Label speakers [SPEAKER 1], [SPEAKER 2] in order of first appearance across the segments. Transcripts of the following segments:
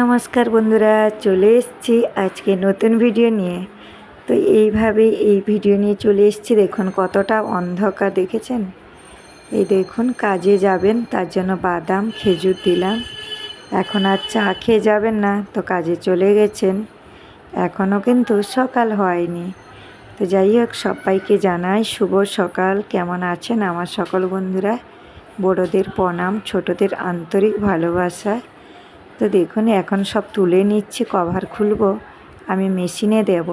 [SPEAKER 1] নমস্কার বন্ধুরা, চলে এসেছি আজকে নতুন ভিডিও নিয়ে। তো এইভাবে এই ভিডিও নিয়ে চলে এসেছি। দেখুন কতটা অন্ধকার, দেখেছেন? এই দেখুন কাজে যাবেন, তার জন্য বাদাম, খেজুর দিলাম। এখন আর চা খেয়ে যাবেন না, তো কাজে চলে গেছেন। এখনও কিন্তু সকাল হয়নি। তো যাই হোক, সবাইকে জানাই শুভ সকাল। কেমন আছেন আমার সকল বন্ধুরা? বড়দের প্রণাম, ছোটদের আন্তরিক ভালোবাসা। তো দেখুন, এখন সব তুলে নিচ্ছি, কভার খুলব। আমি মেশিনে দেব।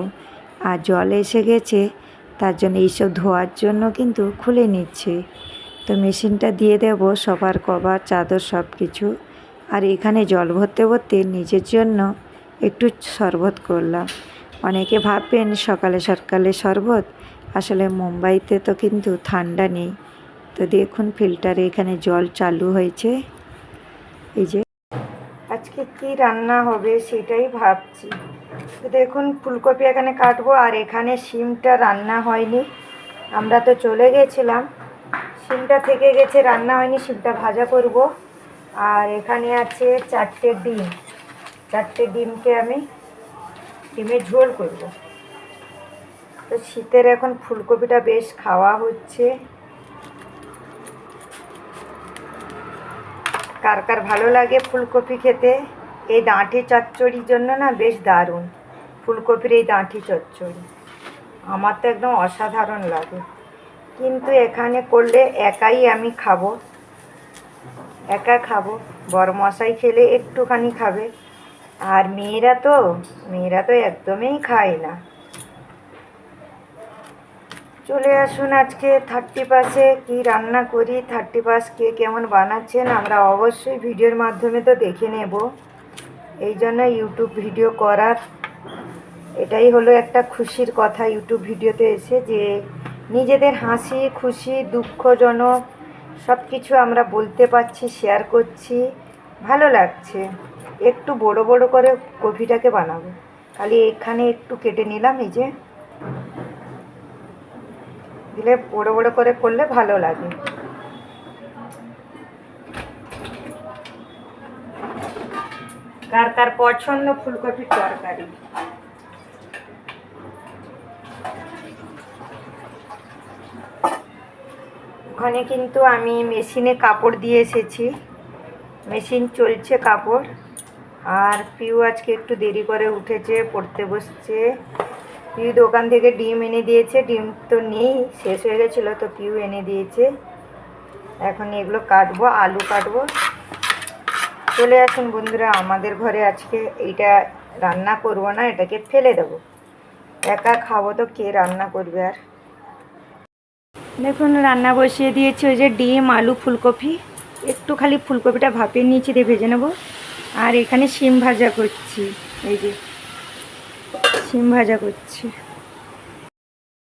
[SPEAKER 1] আর জল এসে গেছে, তার জন্য এইসব ধোয়ার জন্য কিন্তু খুলে নিচ্ছে। তো মেশিনটা দিয়ে দেব, সবার কভার, চাদর সব কিছু আর এখানে জল ভরতে ভরতে নিজের জন্য একটু শরবত করলাম। অনেকে ভাববেন, সকালে সকালে শরবত? আসলে মুম্বাইতে তো কিন্তু ঠান্ডা নেই। তো দেখুন, ফিল্টারে এখানে জল চালু হয়েছে। এই যে আজকে কি রান্না হবে সেটাই ভাবছি। দেখুন, ফুলকপি এখানে কাটবো আর এখানে শিমটা রান্না হয়নি। আমরা তো চলে গেছিলাম। শিমটা থেকে গেছে, রান্না হয়নি, শিমটা ভাজা করব। আর এখানে আছে চারটে ডিম। চারটে ডিমকে আমি ডিমের ঝোল করব। তো শীতের এখন ফুলকপিটা বেশ খাওয়া হচ্ছে। কার কার ভালো লাগে ফুলকপি খেতে? এই দাঁটি চচ্চড়ির জন্য না বেশ দারুণ। ফুলকপির এই দাঁটি চচ্চড়ি। আমার তো একদম অসাধারণ লাগে। কিন্তু এখানে করলে একাই আমি খাব। একা খাব। বড় মশাই খেলে একটুখানি খাবে। আর মেয়েরা তো মেয়েরা তো একদমই খায় না। চলে আসুন আজকে থার্টি পাসে কি রান্না করি থার্টি পাস কে কেমন বানাচ্ছেন আমরা অবশ্যই ভিডিওর মাধ্যমে তো দেখে নেব। এই জন্য ইউটিউব ভিডিও করার, এটাই হলো একটা খুশির কথা। ইউটিউব ভিডিওতে এসে যে নিজেদের হাসি, খুশি, দুঃখজনক সব কিছু আমরা বলতে পারছি শেয়ার করছি, ভালো লাগছে। একটু বড় বড় করে কফিটাকে বানাবো। খালি এখানে একটু কেটে নিলাম, এই যে। দিলে বড় বড় করে করলে ভালো লাগে। কার কার পছন্দ ফুলকপির তরকারি? ওখানে কিন্তু আমি মেশিনে কাপড় দিয়ে এসেছি। মেশিন চলছে কাপড়। আর পিউ আজকে একটু দেরি করে উঠেছে, পড়তে বসছে। পিউ দোকান থেকে ডিম এনে দিয়েছে, ডিম তো নেই, শেষ হয়ে গেছিল তো পিউ এনে দিয়েছে। এখন এগুলো কাটবো, আলু কাটবো। চলে আসুন বন্ধুরা, আমাদের ঘরে আজকে এইটা রান্না করব না, এটাকে ফেলে দেবো। একা খাব তো কে রান্না করবে আর? দেখুন, রান্না বসিয়ে দিয়েছি, ওই যে ডিম, আলু, ফুলকপি। একটু খালি ফুলকপিটা ভাপিয়ে নিচে দিয়ে ভেজে নেব। আর এখানে শিম ভাজা করছি, এই যে। শিম ভাজা করছি।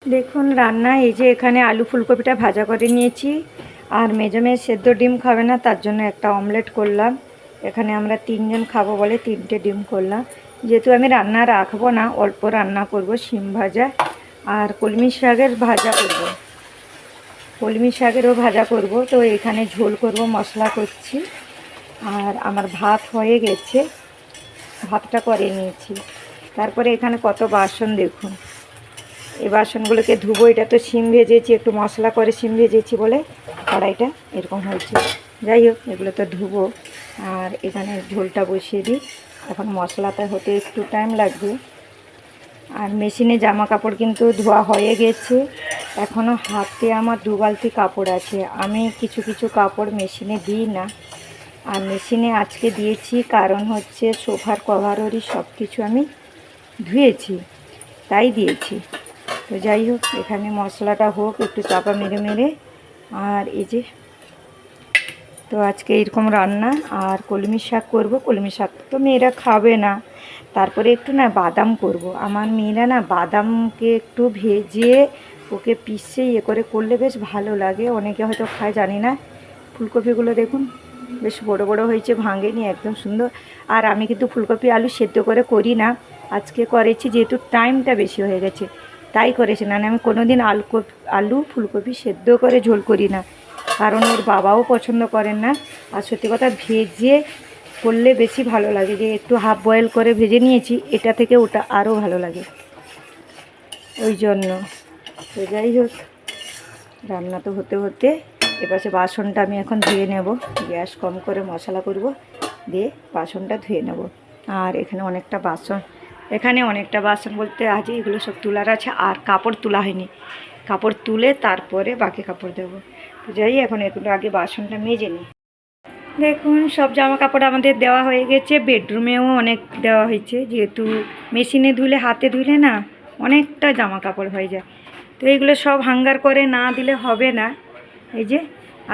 [SPEAKER 1] দেখুন রান্না, এই যে এখানে আলু ফুলকপিটা ভাজা করে নিয়েছি। আর মেজো মেয়ে সেদ্ধ ডিম খাবে না, তার জন্য একটা অমলেট করলাম। এখানে আমরা তিনজন খাব বলে তিনটে ডিম করলাম। যেহেতু আমি রান্না রাখব না, অল্প রান্না করব শিম ভাজা। আর কলমি শাকের ভাজা করব। কলমি শাকেরও ভাজা করব। তো এখানে ঝোল করব, মশলা করছি। আর আমার ভাত হয়ে গেছে। ভাতটা করে নিয়েছি। তারপরে এখানে কত বাসন দেখুন। এই বাসনগুলোকে ধুবো, এটা তো শিম ভেজেছি, একটু মশলা করে শিম ভেজেছি বলে কড়াইটা এরকম হয়েছে। যাই হোক, এগুলো তো ধুবো, আর এখানে ঝোলটা বসিয়ে দিই। এখন মশলাটা হতে একটু টাইম লাগবে। আর মেশিনে জামা কাপড় কিন্তু ধোয়া হয়ে গেছে। এখনও হাতে আমার দু বালতি কাপড় আছে। আমি কিছু কিছু কাপড় মেশিনে দিই না। আর মেশিনে আজকে দিয়েছি, কারণ হচ্ছে সোফার কভারই সব কিছু আমি ধুয়েছি, তাই দিয়েছি। তো যাই হোক, এখানে মশলাটা হোক, একটু চাপা মেরে মেরে। আর এই যে, তো আজকে এরকম রান্না, আর কলমি শাক করব। কলমি শাক তো মেয়েরা খাবে না। তারপরে একটু না বাদাম করব। আমার মেয়েরা না বাদামকে একটু ভেজে ওকে পিষে ইয়ে করে করলে বেশ ভালো লাগে। অনেকে হয়তো খায়, জানি না। ফুলকপিগুলো দেখুন, বেশ বড় বড় হয়েছে, ভাঙেনি, একদম সুন্দর। আর আমি কিন্তু ফুলকপি আলু সেদ্ধ করে করি না। আজকে করেছি, যেহেতু টাইমটা বেশি হয়ে গেছে। তাই করেছি, না আমি কোনো দিন আলু আলু ফুলকপি সেদ্ধ করে ঝোল করি না। কারণ ওর বাবাও পছন্দ করেন না। আর সত্যি কথা, ভেজে করলে বেশি ভালো লাগে। যে একটু হাফ বয়েল করে ভেজে নিয়েছি, এটা থেকে ওটা আরও ভালো লাগে। ওই জন্য। তো যাই হোক, রান্না তো হতে হতে এপাশে বাসনটা আমি এখন ধুয়ে নেব। গ্যাস কম করে মশলা করব, দিয়ে বাসনটা ধুয়ে নেব। আর এখানে অনেকটা বাসন এখানে অনেকটা বাসন বলতে আছে এগুলো সব তোলার আছে, আর কাপড় তোলা হয়নি। কাপড় তুলে তারপরে বাকি কাপড় দেবো। তো যাই, এখন এগুলো আগে বাসনটা মেজে নিই। দেখুন, সব জামা কাপড় আমাদের দেওয়া হয়ে গেছে। বেডরুমেও অনেক দেওয়া হয়েছে। যেহেতু মেশিনে ধুলে, হাতে ধুলে না, অনেকটা জামা কাপড় হয়ে যায়। তো এইগুলো সব হাঙ্গার করে না দিলে হবে না। এই যে,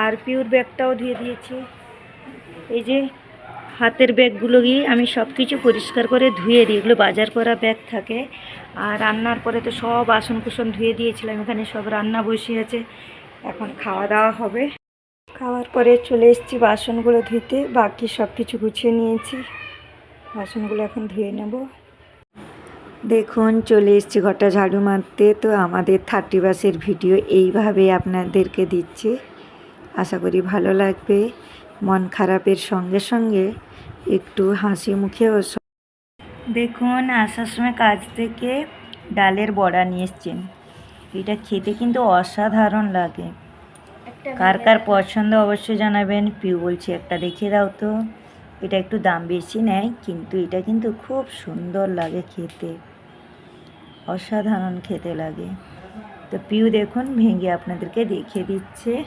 [SPEAKER 1] আর পিওর ব্যাগটাও ধুয়ে দিয়েছি। এই যে হাতের ব্যাগগুলো গিয়ে আমি সব কিছু পরিষ্কার করে ধুয়ে দিই। এগুলো বাজার করা ব্যাগ থাকে। আর রান্নার পরে তো সব বাসন কুসন ধুয়ে দিয়েছিলাম। এখানে সব রান্না বসিয়ে আছে। এখন খাওয়া দাওয়া হবে। খাওয়ার পরে চলে এসেছি বাসনগুলো ধুতে। বাকি সব কিছু গুছিয়ে নিয়েছি। বাসনগুলো এখন ধুয়ে নেব। দেখুন, চলে এসেছি ঘরটা ঝাড়ু মারতে। তো আমাদের থার্টি বাসের ভিডিও এইভাবে আপনাদেরকে দিচ্ছি। আশা করি ভালো লাগবে। মন খারাপের সঙ্গে সঙ্গে একটু হাসি মুখেও স- দেখুন আসার সময় কাজ থেকে ডালের বড়া নিয়ে এসছেন। এটা খেতে কিন্তু অসাধারণ লাগে। কার কার পছন্দ অবশ্যই জানাবেন। পিউ বলছি একটা দেখিয়ে দাও তো। এটা একটু দাম বেশি নেয় কিন্তু এটা কিন্তু খুব সুন্দর লাগে খেতে। অসাধারণ খেতে লাগে। তো পিউ দেখুন ভেঙে আপনাদেরকে দেখিয়ে দিচ্ছে।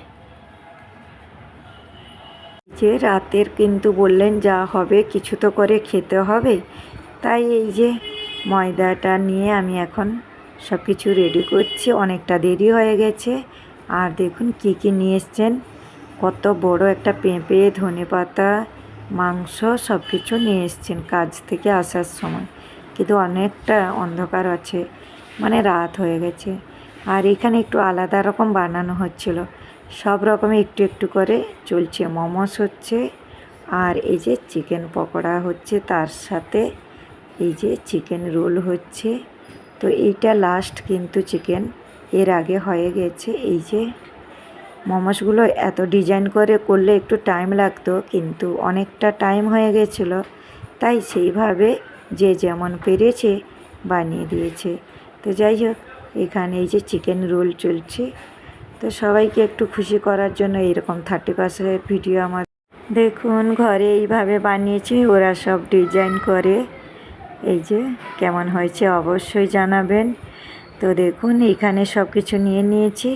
[SPEAKER 1] যে রাতের কিন্তু বললেন, যা হবে কিছু তো করে খেতে হবে। তাই এই যে ময়দাটা নিয়ে আমি এখন সব কিছু রেডি করছি। অনেকটা দেরি হয়ে গেছে। আর দেখুন কি কি নিয়ে এসছেন। কত বড় একটা পেঁপে, ধনে পাতা, মাংস সব কিছু নিয়ে এসছেন কাজ থেকে আসার সময়। কিন্তু অনেকটা অন্ধকার আছে। মানে রাত হয়ে গেছে। আর এখানে একটু আলাদা রকম বানানো হচ্ছিল। সব রকম একটু একটু করে চলছে, মোমোস হচ্ছে আর এই যে চিকেন পকোড়া হচ্ছে তার সাথে এই যে চিকেন রোল হচ্ছে। তো এইটা লাস্ট কিন্তু চিকেন, এর আগে হয়ে গেছে এই যে মোমোসগুলো। এত ডিজাইন করে করলে একটু টাইম লাগতো কিন্তু অনেকটা টাইম হয়ে গেছিল, তাই সেইভাবে যে যেমন পেরেছে বানিয়ে দিয়েছে। তো যাই হোক, এখানে এই যে চিকেন রোল চলছে। তো সবাইকে একটু খুশি করার জন্য এরকম থার্টি পার্সেন্টের ভিডিও আমার। দেখুন, ঘরে এইভাবে বানিয়েছি, ওরা সব ডিজাইন করে। এই যে, কেমন হয়েছে অবশ্যই জানাবেন। তো দেখুন, এখানে সব কিছু নিয়ে নিয়েছি।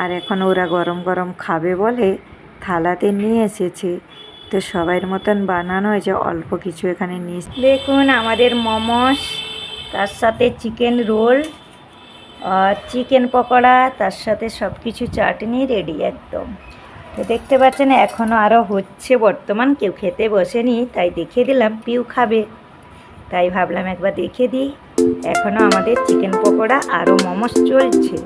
[SPEAKER 1] আর এখন ওরা গরম গরম খাবে বলে থালাতে নিয়ে এসেছে। তো সবাইয়ের মতন বানানো হয়েছে, অল্প কিছু এখানে নিয়ে দেখুন, আমাদের মোমোস, তার সাথে চিকেন রোল চিকেন পকোড়া, তার সাথে সব কিছু চাটনি রেডি একদম। তো দেখতে পাচ্ছেন এখনও আরও হচ্ছে বর্তমান, কেউ খেতে বসেনি, তাই দেখে দিলাম পিউ খাবে। তাই ভাবলাম একবার দেখে দিই এখনও আমাদের চিকেন পকোড়া আরও মোমোস চলছে।